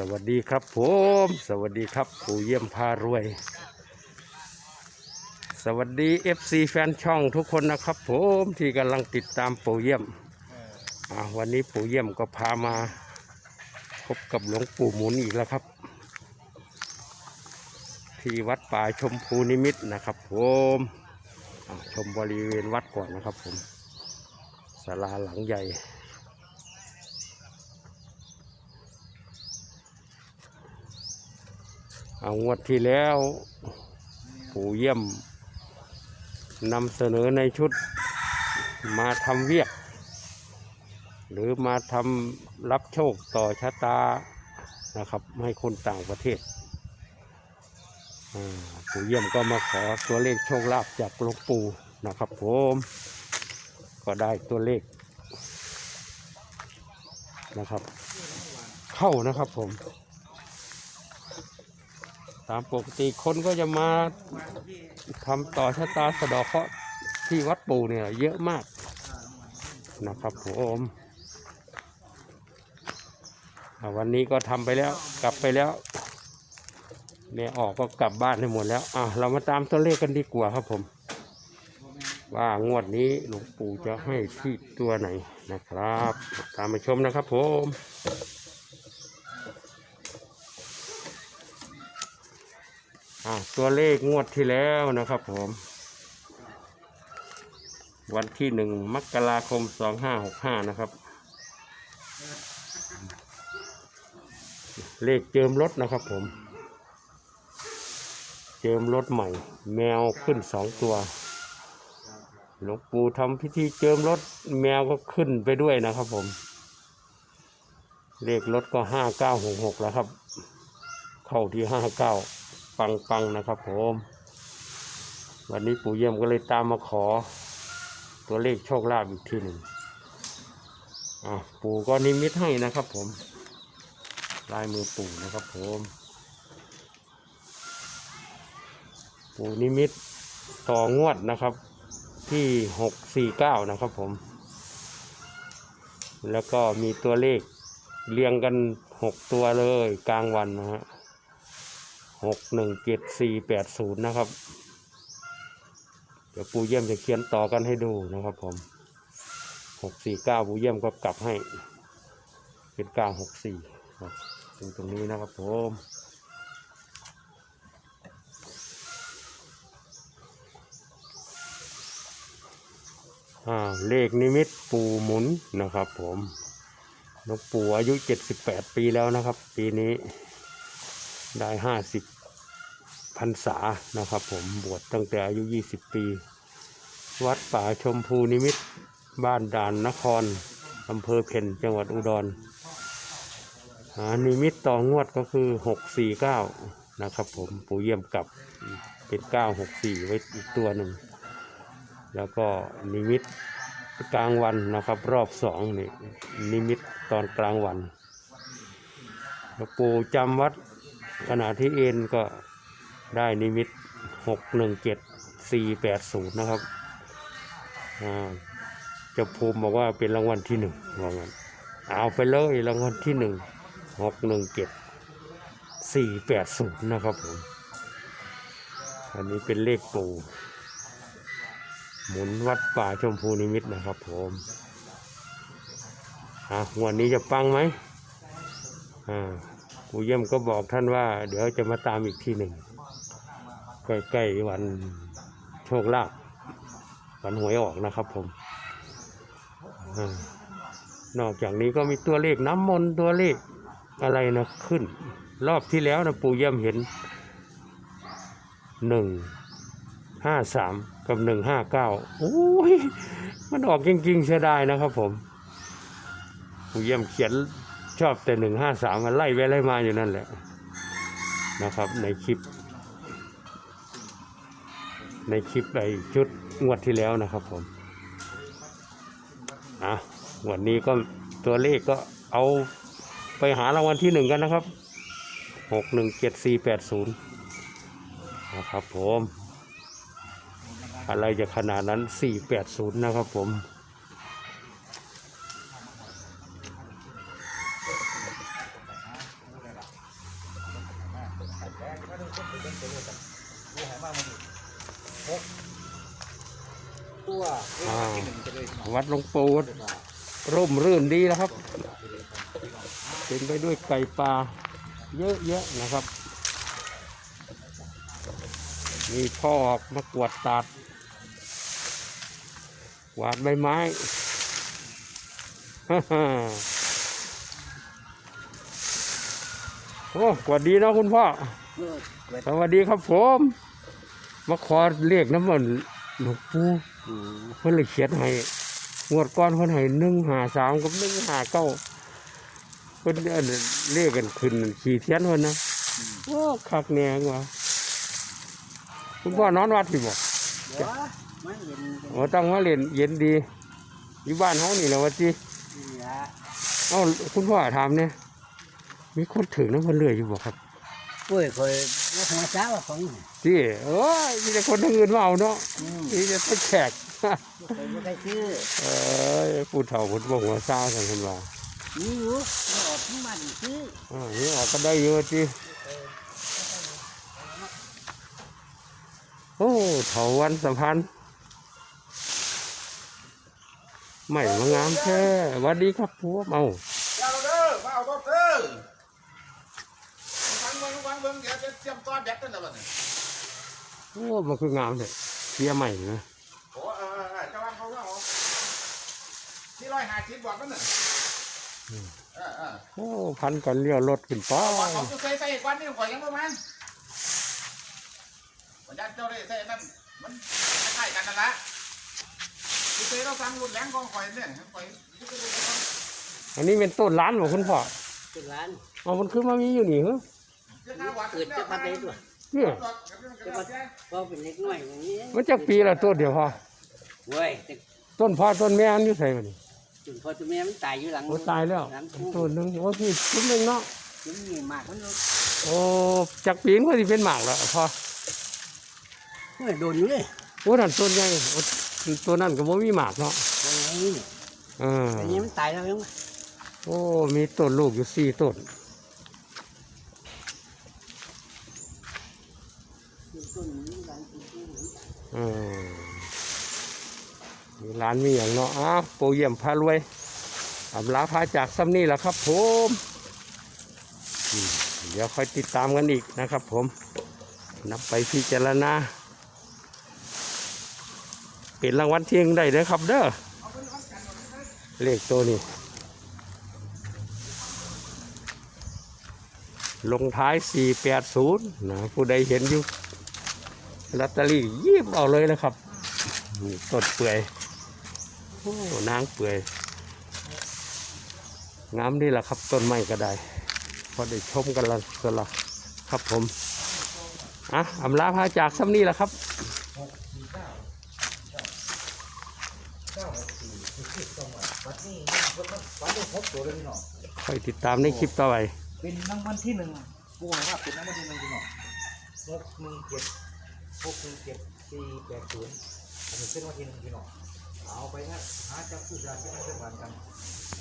สวัสดีครับผม สวัสดีครับปู่เยี่ยมพารวย สวัสดี FC แฟนช่องทุกคนนะครับผมที่กำลังติดตามปู่เยี่ยมวันนี้ปู่เยี่ยมก็พามา พบกับหลวงปู่หมุนอีกแล้วครับ ที่วัดป่าชมพูนิมิตนะครับผมชมบริเวณวัดก่อนนะครับผมศาลาหลังใหญ่ เอางวดที่แล้ว ปู่เยี่ยมนำเสนอในชุดมาทำเวียก หรือมาทำรับโชคต่อชะตานะครับ ให้คนต่างประเทศปู่เยี่ยมก็มาขอตัวเลขโชคลาภจากหลวงปู่นะครับผมก็ได้ตัวเลขนะครับ เข้านะครับผม ตามปกติคนก็จะมาทำต่อชะตาสะดอกเคราะห์ที่วัดปู่เนี่ย เยอะมากนะครับผมวันนี้ก็ทำไปแล้วกลับไปแล้วแม่ยออกก็กลับบ้านให้หมดแล้วอะเรามาตามตัวเลขกันดีกว่าครับผม ว่างวดนี้หลวงปู่จะให้ที่ตัวไหนนะครับ ตามมาชมนะครับผม อะตัวเลขงวดที่แล้วนะครับผม วันที่หนึ่งมกราคมสองห้าหกห้านะครับ เลขเจิมรถนะครับผม เจิมรถใหม่ แมวขึ้นสองตัวหลวงปู่ทำพิธีเจิมรถแมวก็ขึ้นไปด้วยนะครับผม เลขรถก็ห้าเก้าหกหกแล้วครับ เข้าที่ห้าเก้า ปังปังๆนะครับผม วันนี้ปู่เยี่ยมก็เลยตามมาขอ ตัวเลขโชคลาภอีกทีหนึ่งอะปู่ก็นิมิตให้นะครับผม ลายมือปู่นะครับผม ปู่นิมิตต่องวดนะครับ ที่หกสี่เก้านะครับผม แล้วก็มีตัวเลขเรียงกันหกตัวเลยกลางวันนะฮะ หกหนึ่งเจ็ดสี่แปดศูนย์นะครับ เดี๋ยวปูเยี่ยมจะเขียนต่อกันให้ดูนะครับผมหกสี่เก้าปูเยี่ยมก็กลับให้ เป็นเก้าหกสี่ตรงตรงนี้นะครับผมเลขนิมิตปูหมุนนะครับผมหลวงปู่อายุเจ็ดสิบแปดปีแล้วนะครับ ปีนี้ ได้ห้าสิบพรรษานะครับ ผมบวชตั้งแต่อายุยี่สิบปี วัดป่าชมพูนิมิตบ้านด่านนครอำเภอเพ็ญจังหวัดอุดรหานิมิตต่องวดก็คือหกสี่เก้านะครับผมปู่เยี่ยมกลับเป็นเก้าหกสี่ไว้อีกตัวหนึ่ง แล้วก็นิมิตกลางวันนะครับรอบสองนี่นิมิตตอนกลางวันหลวงปู่จำวัด ขณะที่เอ็นก็ได้นิมิตหกหนึ่งเจ็ดสี่แปดศูนย์นะครับจะภูมิบอกว่าเป็นรางวัลที่หนึ่งว่างั้นเอาไปเลยรางวัลที่หนึ่งหกหนึ่งเจ็ดสี่แปดศูนย์นะครับผมอันนี้เป็นเลขปูหมุนวัดป่าชมพูนิมิตนะครับผมอะวันนี้จะปังไหมอ่า ปู่เยี่ยมก็บอกท่านว่า เดี๋ยวจะมาตามอีกทีหนึ่งใกล้ๆวันโชคลาภวันหวยออกนะครับผมอนอกจากนี้ก็มีตัวเลขน้ำมนต์ตัวเลขอะไรนะขึ้น รอบที่แล้วนะปู่เยี่ยมเห็นหนึ่งห้าสามกับหนึ่งห้าเก้าโอ้ยมันออกจริงๆเสียดายนะครับผมปู่เยี่ยมเขียน ชอบแต่หนึ่งห้าสามมันไล่ไปไล่มาอยู่นั่นแหละนะครับในคลิป ในคลิปไอชุดงวดที่แล้วนะครับผมอะวันนี้ก็ตัวเลขก็เอาไปหารางวัลที่หนึ่งกันนะครับหกหนึ่งเจ็ดสี่แปดศูนย์นะครับผม อะไรจะขนาดนั้นสี่แปดศูนย์นะครับผม คนไปเป็นตัวเลยกันดูหายมากมันดิหกตัวเลขที่หนึ่งไปเลยพี่น้อง วัดหลวงปู่ร่มรื่นดีแล้วครับเป็นไปด้วยไก่ปลาเยอะแยะนะครับ มีพ่อมากวดตัดกวาดใบไม้โอ้กวาดดีนะคุณพ่อ สวัสดีครับผม มาขอเรียกน้ำมันหลวงปู่เพิ่นเลยเขียนให้ งวดก้อนเพิ่นให้หนึ่งหาสามกับหนึ่งหาเก้าเพิ่นอันเลขกันขึ้นขี่เทียนเพิ่นนะโอ้คักแนงว่ะคุณพ่อนอนวัดที่บ่เดี๋ยวไม่เห็นโอ้ต้องมาเล่นเย็นดี อยู่บ้านเฮานี่แหละว่าจินี่ละเอ้าคุณพ่อถามเนี่ยมีคนถึงน้ำเพิ่นเรื่อยอยู่บ่ครับปุ้ยเคยว่าหัวเช้าของที่โอ้ยมีแต่คนทางอื่นมาเอาเนาะอืมมีแต่คนแขกเคยไม่ได้ซื้อเอ้ยผู้เฒ่าผู้บอกว่าเศร้าสังคนว่านี่อยู่ไม่ออกที่มาดิซื้ออ่านี่ออกก็ได้เยอะจีโอ้เถาวันสัมพันธ์ไม่มางามแค่หวัสดีครับผัวเมาเจ้าเด้อมาเอารถเด้อฟังเบิ่งฟังเบิ่งเดี๋ยวจะเตรียมต้อนแบตกันนะบัดนี้โอ้มันคืองามเลยเสียใหม่นะ โอ้เออเออเออเจ้าว่างเขาว่าเอา ที่ร้อยห้าสิบบาทมันน่ะเออเออโอ้พันก่อนเลี้ยวรถขึ้นป้าเอาวันของจะใส่ใส่กวันนี่ข่อยยังประมาณวันยันเจ้าได้ใส่นั่นมันคล้ายๆกันนั่นละที่ใส่เราสั่งรุ่นแรงของข่อยเนี่ยข่อยยึดไปเลยครับอันนี้เป็นต้นร้านของคุณพ่อเป็นร้านเอามันคือมามีอยู่นี่เหรอเจ้าหน้าวัดเกิดจะทำได้ด้วยเนี่ยก็เป็นเล็กน้อยอย่างนี้มันจะปีละต้นเดียวพอเว้ยแต่ต้นพ่อต้นแม่อันนี้ใส่มานี่ จนพอตัวแม่มันตายอยู่หลังโอ้ตายแล้ว หลังตู้ต้นหนึงโอ้พี่ต้นหนึงเนาะถึงนี่หมากมันโอ้จากปีนก็ที่เป็นหมากแล้วพอเฮ้ยโดนอยู่เลยโอ้นั่นต้นใหญ่โอ้ตัวนั้นก็บ่มีหมากเนาะโอ้ยนี่เอออันนี้มันตายแล้วยังโอ้มีต้นลูกอยู่สี่ต้นต้นนี้หลังต้นนี้เออ มีร้านมีอย่างเนาะอ้าวปรเยี่ยมพารวยอำลาพาจากซ้ำนี่แหละครับผมเดี๋ยวค่อยติดตามกันอีกนะครับผมนับไปพิจารณาเป็นรางวัลเที่หนึ่งได้เลยครับเด้อเลขตัวนี้ ลงท้าย 480 นะผู้ใดเห็นอยู่ลอตเตอรี่ยิบเอาเลยนะครับต้นเปื่อย อ้นางเปื่อยงามนี่แหละครับต้นไม้ก็ได้ พอได้ชมกันละก็ละครับผมอะอำลาพาจากซ้ำนี่แหละครับค่อยติดตามในคลิปต่อไปเป็นรางวัลที่หนึ่งกูบอกว่าเป็นรางวัลที่หนึ่งพี่น้องหกหนึ่งเจ็ดหกหนึ่งเจ็ดสี่แปดศูนย์อันนี้เป็นรางวัลที่หนึ่งพี่น้อง เอาไปนะหาจับผู้ชายที่มันเป็นวันกัน